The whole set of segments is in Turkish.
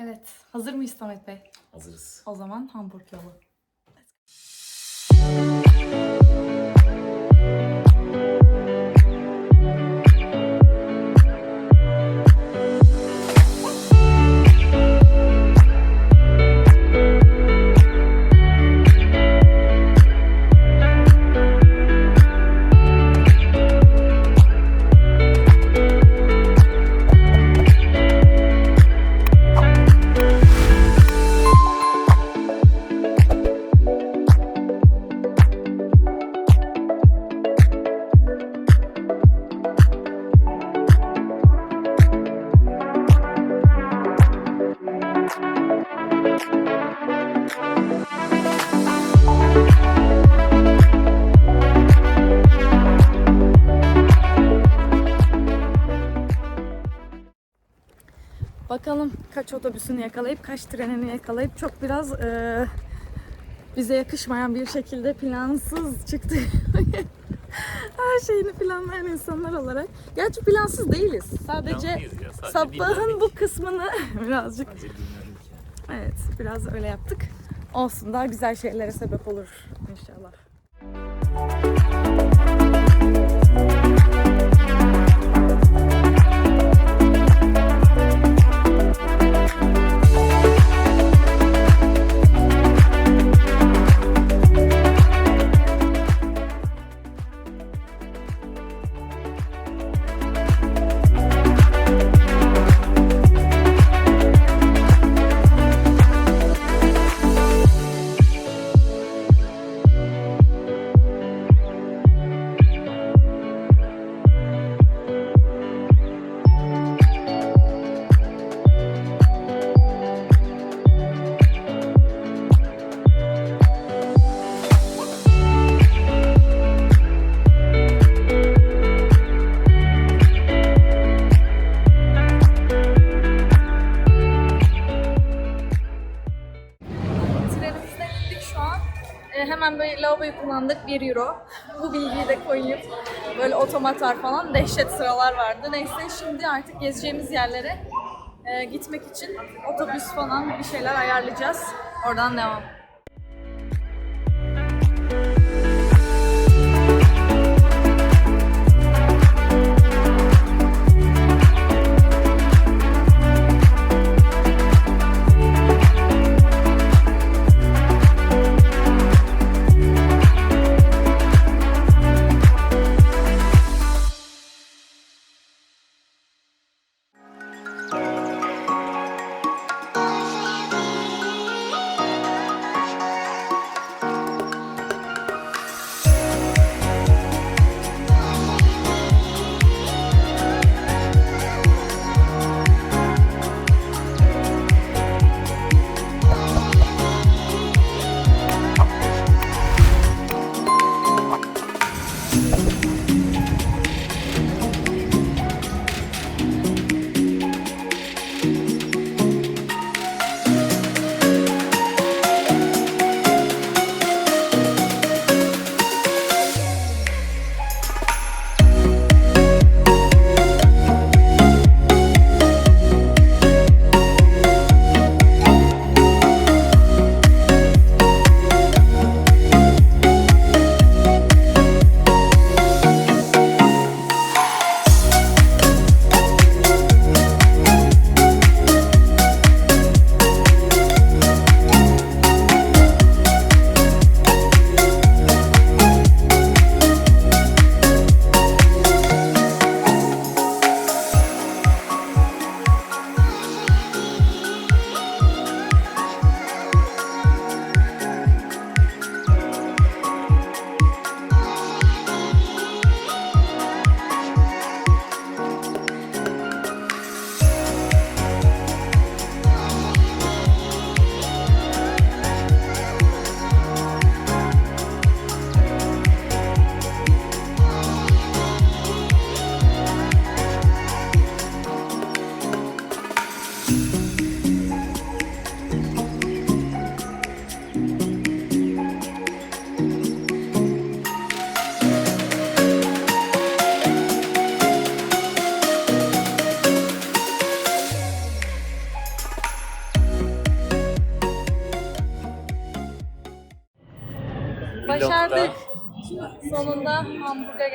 Evet. Hazır mıyız Samet Bey? Hazırız. O zaman Hamburg yolu. Kaç otobüsünü yakalayıp kaç trenini yakalayıp çok biraz eee, bize yakışmayan bir şekilde plansız çıktı. Her şeyini planlayan insanlar olarak. Gerçi plansız değiliz. Sadece ya, sadece sabahın dinlendik. bu kısmını birazcık evet biraz öyle yaptık. Olsun daha güzel şeylere sebep olur inşallah. Trenimizden kullandık 1 euro. Bu bilgiyi de koyayım. Böyle otomat var falan dehşet sıralar vardı. Neyse şimdi artık gezeceğimiz yerlere e, gitmek için otobüs falan bir şeyler ayarlayacağız. Oradan devam.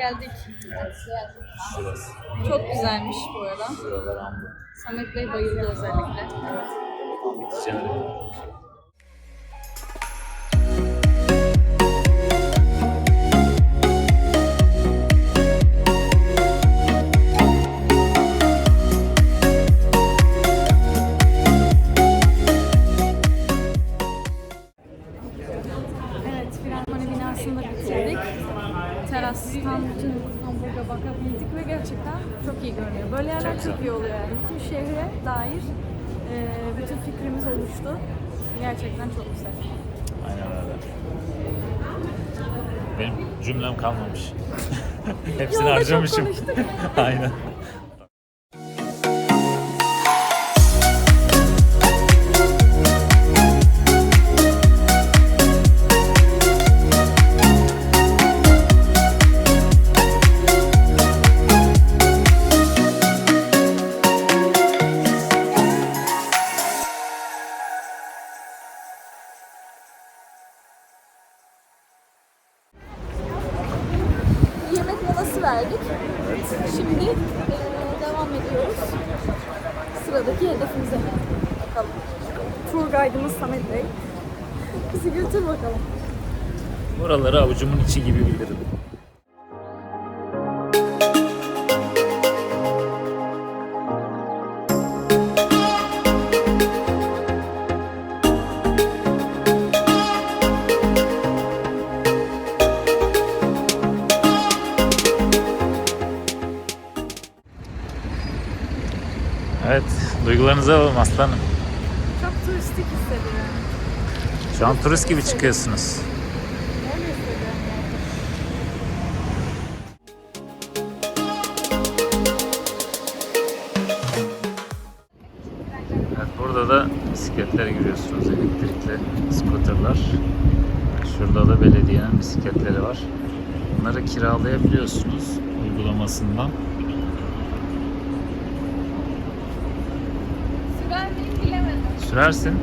Geldik. Şurası. Çok güzelmiş bu arada. Şuralar Hamburg. Samet Bey bayıldı özellikle. Evet, cümlem kalmamış. Hepsini harcamışım. Aynen. Avucumun içi gibi bilirim. Evet, duygularınızı alalım aslanım. Çok turistik hissediyorum. Şu an turist gibi çıkıyorsunuz. Burada da bisikletlere giriyorsunuz, elektrikli scooterlar. Şurada da belediyenin bisikletleri var. Bunları kiralayabiliyorsunuz uygulamasından. Sürer miyim bilemedim. Sürersin.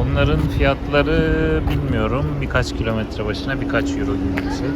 Onların fiyatları bilmiyorum. Birkaç kilometre başına birkaç euro gibi bir şey.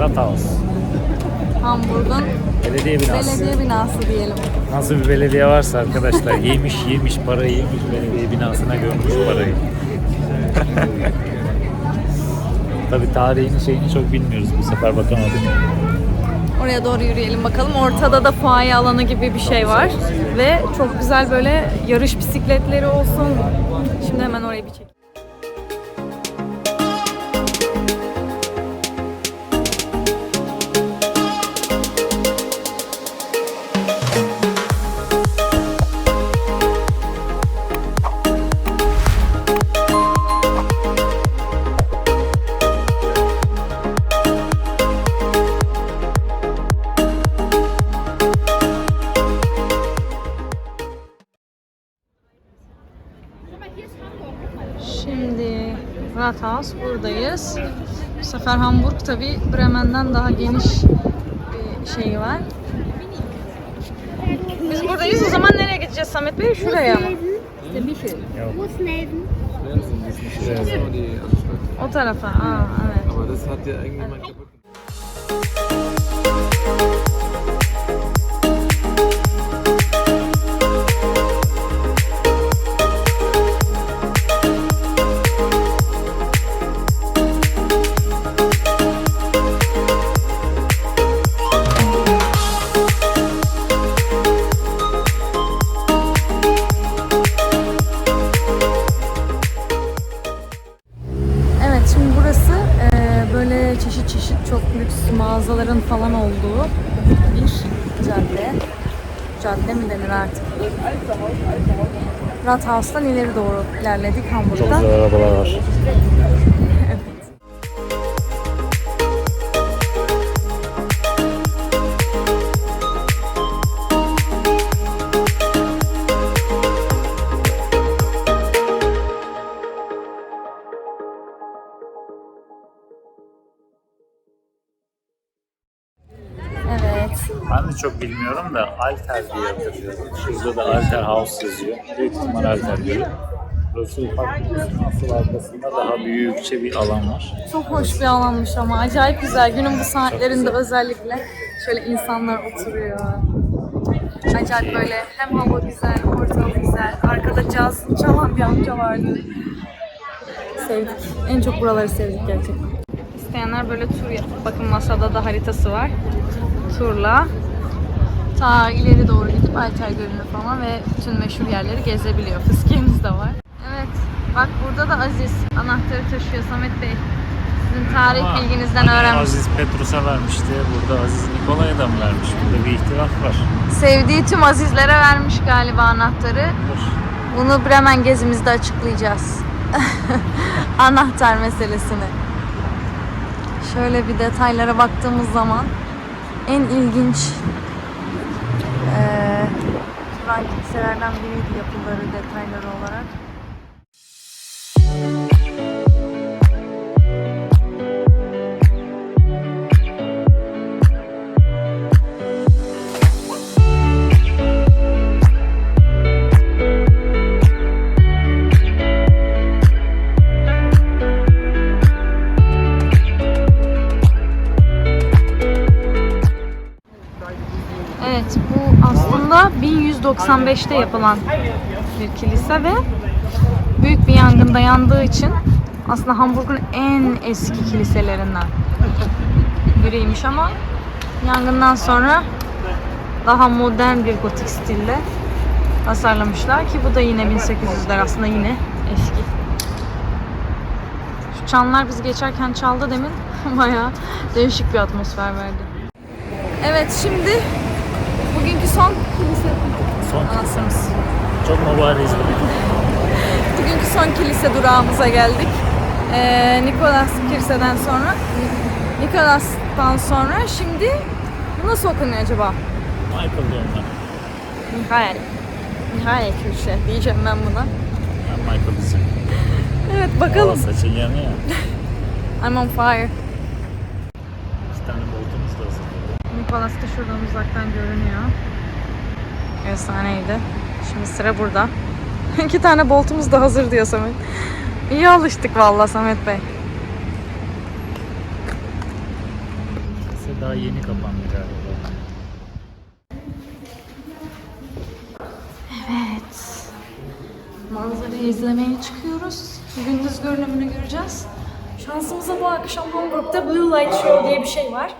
Rathaus. Hamburg'un Belediye binası. belediye binası diyelim. Nasıl bir belediye varsa arkadaşlar yemiş yemiş parayı yemiş belediye binasına görmüş parayı. Tabi tarihini şeyini çok bilmiyoruz bu sefer bakamadık. Oraya doğru yürüyelim bakalım. Ortada da fuaye alanı gibi bir şey var. Ve çok güzel böyle yarış bisikletleri olsun. Şimdi hemen orayı bir çek. Rathaus buradayız. Bu sefer Hamburg tabi Bremen'den daha geniş bir şey var. Biz buradayız. O zaman nereye gideceğiz Samet Bey? Şuraya mı? O tarafa. Aa, evet. Çeşit çok lüks mağazaların falan olduğu bir cadde. Cadde mi denir artık? Rathaus'tan ileri doğru ilerledik Çok Hamburg'da. güzel arabalar var. Ben de çok bilmiyorum da Alter diye hatırlıyorum. Şurada da Alter House yazıyor. Büyük ihtimal Alter diyor. Burası ufak. Asıl arkasında daha büyükçe bir alan var. Çok hoş bir alanmış ama acayip güzel. Günün bu saatlerinde özellikle şöyle insanlar oturuyor. Acayip böyle hem hava güzel, ortam güzel. Arkada caz çalan bir amca vardı. Sevdik. En çok buraları sevdik gerçekten. İsteyenler böyle tur yap. Bakın masada da haritası var. Turla ta ileri doğru gidip Alter Gölü'nü falan ve bütün meşhur yerleri gezebiliyor. Fıskiyemiz de var. Evet. Bak burada da Aziz anahtarı taşıyor Samet Bey. Sizin tarih Ama bilginizden hani öğrenmiş. Aziz Petrus'a vermişti. Burada Aziz Nikola'ya da mı vermiş? Burada bir ihtilaf var. Sevdiği tüm Azizlere vermiş galiba anahtarı. Bunu Bremen gezimizde açıklayacağız. Anahtar meselesini. Şöyle bir detaylara baktığımız zaman en ilginç eee Turan kiliselerden biriydi yapıları, detayları olarak. 1195'te yapılan bir kilise ve büyük bir yangında yandığı için aslında Hamburg'un en eski kiliselerinden biriymiş ama yangından sonra daha modern bir gotik stilde tasarlamışlar ki bu da yine 1800'ler aslında yine eski. Şu çanlar biz geçerken çaldı demin bayağı değişik bir atmosfer verdi. Evet şimdi bugünkü son kilise Son anasımız. çok mübarez Bugünkü son kilise durağımıza geldik. Ee, Nikolas Kiliseden sonra Nikolas'tan sonra şimdi nasıl okunuyor acaba? Michael diyorum ben. Mihail. Mihail Kilise diyeceğim ben buna. Ben Michael diyeceğim. Evet bakalım. saçın yanıyor. I'm on fire. İki tane boltumuz da hazır. Nikolas da şuradan uzaktan görünüyor. Efsaneydi. Şimdi sıra burada. İki tane boltumuz da hazır diyor Samet. İyi alıştık vallahi Samet Bey. Kilise daha yeni kapandı galiba. Evet. Manzarayı izlemeye çıkıyoruz. Gündüz görünümünü göreceğiz. Şansımıza bu akşam Hamburg'da Blue Light Show diye bir şey var.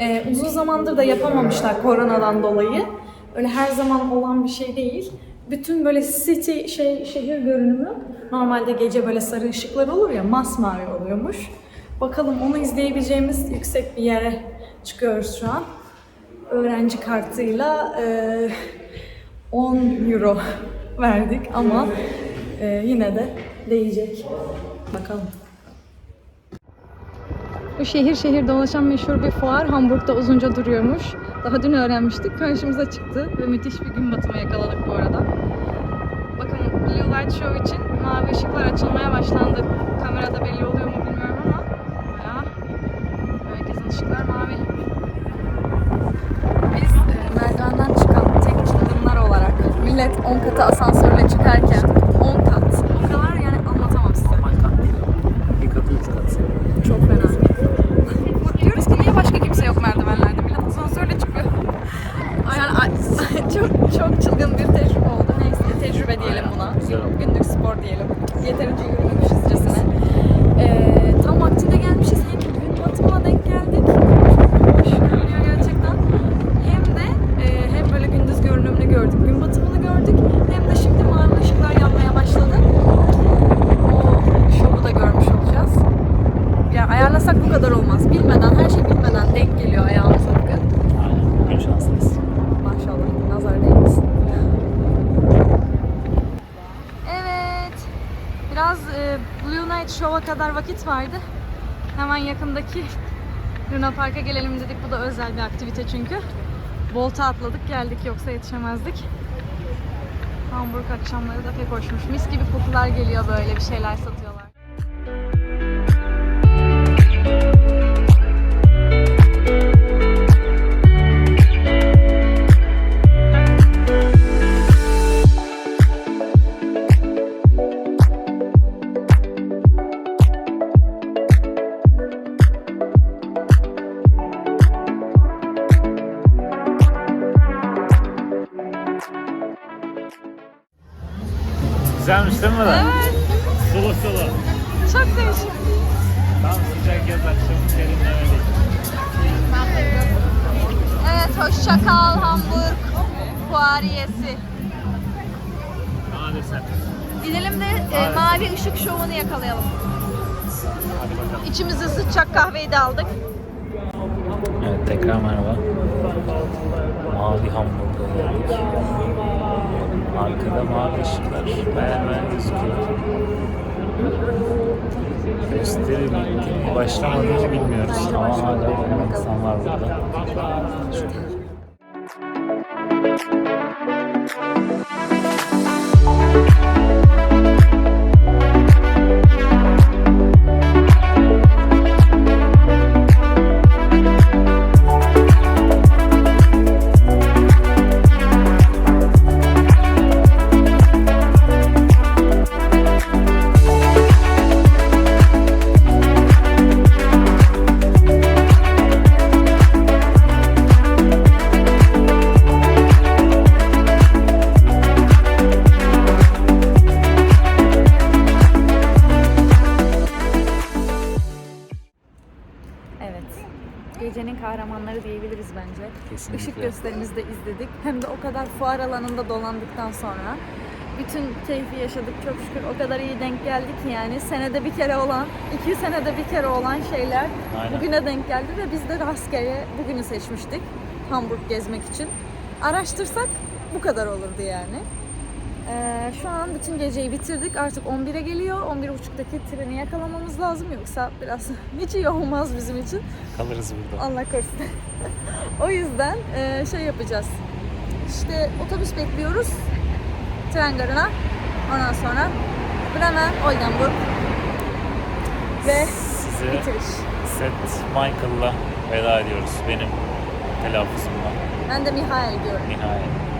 Ee, uzun zamandır da yapamamışlar koronadan dolayı. Öyle her zaman olan bir şey değil. Bütün böyle city şey şehir görünümü normalde gece böyle sarı ışıklar olur ya masmavi oluyormuş. Bakalım onu izleyebileceğimiz yüksek bir yere çıkıyoruz şu an. Öğrenci kartıyla e, 10 euro verdik ama e, yine de değecek. Bakalım. Bu şehir şehir dolaşan meşhur bir fuar Hamburg'da uzunca duruyormuş. Daha dün öğrenmiştik. Karşımıza çıktı ve müthiş bir gün batımı yakaladık bu arada. Bakın Blue Light Show için mavi ışıklar açılmaya başlandı. Kamerada belli oluyor mu bilmiyorum ama bayağı herkesin ışıklar mavi. Biz e, merdivenden çıkan tek çılgınlar olarak millet 10 katı asansörle çıkarken 10 kat yakındaki Luna Park'a gelelim dedik. Bu da özel bir aktivite çünkü. Volta atladık geldik yoksa yetişemezdik. Hamburg akşamları da pek hoşmuş. Mis gibi kokular geliyor böyle bir şeyler satıyorlar. Tam sıcak yaz akşamı serinlemelik. Evet, hoşça kal Hamburg Fuariyesi. Maalesef. Gidelim de e, mavi ışık şovunu yakalayalım. Hadi bakalım. Sıcak kahveyi de aldık. Evet tekrar merhaba. Mavi Hamburg'a geldik. Arkada mavi ışıklar. Bayağı gözüküyor. Gösteri başlamadığını bilmiyoruz ama hala bayağı insan var burada. Evet. Gecenin kahramanları diyebiliriz bence. Kesinlikle. Işık gösterimizi de izledik. Hem de o kadar fuar alanında dolandıktan sonra bütün keyfi yaşadık çok şükür. O kadar iyi denk geldi ki yani senede bir kere olan, iki senede bir kere olan şeyler Aynen. bugüne denk geldi ve biz de rastgele bugünü seçmiştik Hamburg gezmek için. Araştırsak bu kadar olurdu yani. Ee, şu an bütün geceyi bitirdik. Artık 11'e geliyor. 11.30'daki treni yakalamamız lazım. Yoksa biraz hiç iyi olmaz bizim için. Kalırız burada. Allah korusun. o yüzden e, şey yapacağız. İşte otobüs bekliyoruz. Tren garına. Ondan sonra Bremen, Oldenburg ve Size bitiriş. Set Michael'la veda ediyoruz. Benim telaffuzumla. Ben de Mihail diyorum. Nihayet.